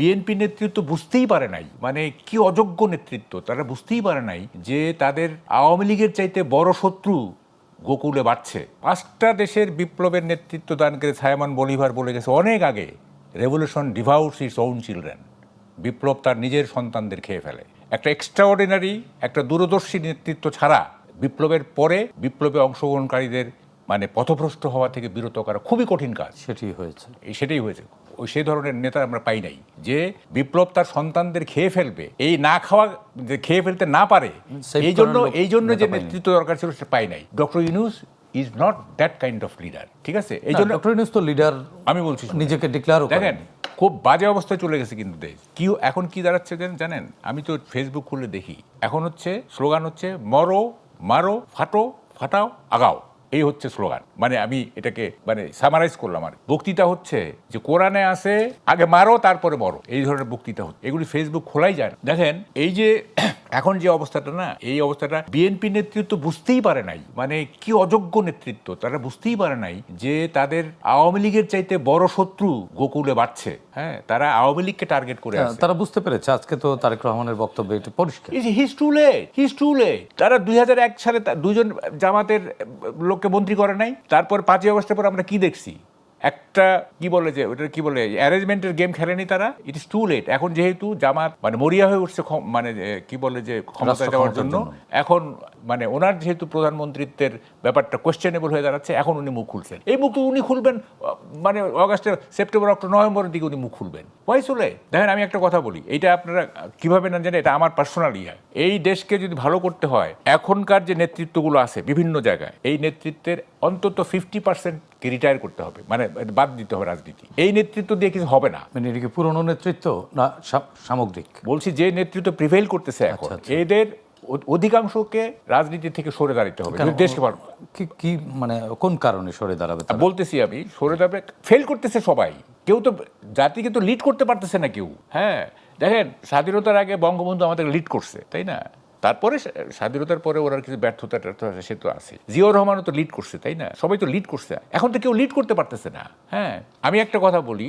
BNP নেতৃত্ব বুঝতেই পারে নাই। মানে কি অযোগ্য নেতৃত্ব তারা বুঝতেই পারে নাই যে তাদের আওয়ামী লীগের চাইতে বড় শত্রু গোকুলে বাড়ছে। পাঁচটা দেশের বিপ্লবের নেতৃত্ব দান করে সায়মান বলিভার বলে গেছে অনেক আগে। Revolution devours its own children বিপ্লব তার নিজের সন্তানদের খেয়ে ফেলে। একটা এক্সট্রাঅর্ডিনারি একটা দূরদর্শী নেতৃত্ব ছাড়া বিপ্লবের পরে বিপ্লবে অংশগ্রহণকারীদের মানে পথভ্রষ্ট হওয়া থেকে বিরত করা খুবই কঠিন কাজ। সেটি হয়েছে। সেটাই হয়েছে। ওই সেই ধরনের নেতা আমরা পাই নাই। যে বিপ্লব তার সন্তানদের খেয়ে ফেলবে এই না খাওয়া যে খেয়ে ফেলতে না পারে এই জন্য এই জন্য যে নেতৃত্ব দরকার ছিল সেটা পাই নাই। Doctor Yunus is not that kind of leader ঠিক আছে? এই জন্য ডক্টর ইউনুস তো লিডার আমি বলছি। নিজেকে ডিক্লেয়ারও দেখেন খুব বাজে অবস্থায় চলে গেছে কিন্তু দেশ। কি এখন কি দাঁড়াচ্ছে জানেন? আমি তো ফেসবুক খুলে দেখি। এখন হচ্ছে স্লোগান হচ্ছে মরো মারো ফাটো ফাটাও আগাও। এই হচ্ছে স্লোগান। মানে আমি এটাকে মানে সামারাইজ করলাম আর বক্তৃতা হচ্ছে যে কোরআনে আসে আগে মারো, তারপরে মরো। এই ধরনের বক্তৃতা হচ্ছে। এগুলি ফেসবুক খোলাই যায় না। দেখেন, এই যে এখন যে অবস্থাটা না এই অবস্থাটা বিএনপি নেতৃত্ব বুঝতেই পারে নাই। মানে কি অযোগ্য নেতৃত্ব তারা বুঝতেই পারে নাই যে তাদের আওয়ামী লীগের চাইতে বড় শত্রু গোকুলে বাড়ছে। হ্যাঁ তারা আওয়ামী লীগকে টার্গেট করে আছে। তারা বুঝতে পেরেছে। আজকে তো তারেক রহমানের বক্তব্য এটা পরিষ্কার। His too late his too late তারা দুই হাজার এক সালে দুজন জামাতের লোককে মন্ত্রী করে নাই। তারপর পাঁচই অগস্টের পর আমরা কি দেখছি? একটা কি বলে যে ওটা কি বলে অ্যারেঞ্জমেন্টের গেম খেলেনি তারা? ইট ইস টু লেট এখন যেহেতু জামাত মানে মরিয়া হয়ে উঠছে মানে কি বলে যে ক্ষমতা যাওয়ার জন্য। এখন মানে ওনার যেহেতু প্রধানমন্ত্রিত্বের ব্যাপারটা কোয়েশ্চেনেবল হয়ে দাঁড়াচ্ছে এখন উনি মুখ খুলছেন। এই মুখ উনি খুলবেন মানে অগাস্টে সেপ্টেম্বর অক্টোবর নভেম্বরের দিকে উনি মুখ খুলবেন। ওয়াই চলে দেখেন আমি একটা কথা বলি এটা আপনারা কীভাবে না জানেন এটা আমার পার্সোনাল ইয়া। এই দেশকে যদি ভালো করতে হয় এখনকার যে নেতৃত্বগুলো আছে বিভিন্ন জায়গায় এই নেতৃত্বের অন্তত ফিফটি পার্সেন্টকে রিটায়ার করতে হবে। মানে বাদ দিতে হবে রাজনীতি। এই নেতৃত্ব দিয়ে কিছু হবে না। মানে এটা কি পুরনো নেতৃত্ব না সামগ্রিক? বলছি যে নেতৃত্ব প্রিভেল করতেছে এখন আচ্ছা, আচ্ছা। এদের অধিকাংশকে রাজনীতি থেকে সরে দাঁড়াতে হবে। দেশকে কি কি মানে কোন কারণে সরে দাঁড়াবে? বলতেছি আমি সরে দাঁড়াবে ফেল করতেছে সবাই। কেউ তো জাতিকে তো লিড করতে পারতেছে না কেউ হ্যাঁ? দেখেন স্বাধীনতার আগে বঙ্গবন্ধু আমাদের লিড করছে তাই না? তারপরে স্বাধীনতার পরে ওরা কিছু ব্যর্থতা ট্যর্থতা আছে, সে তো আছে জিয়াউর রহমানও তো লিড করছে, তাই না? সবাই তো লিড করছে। এখন তো কেউ লিড করতে পারতেছে না। হ্যাঁ আমি একটা কথা বলি।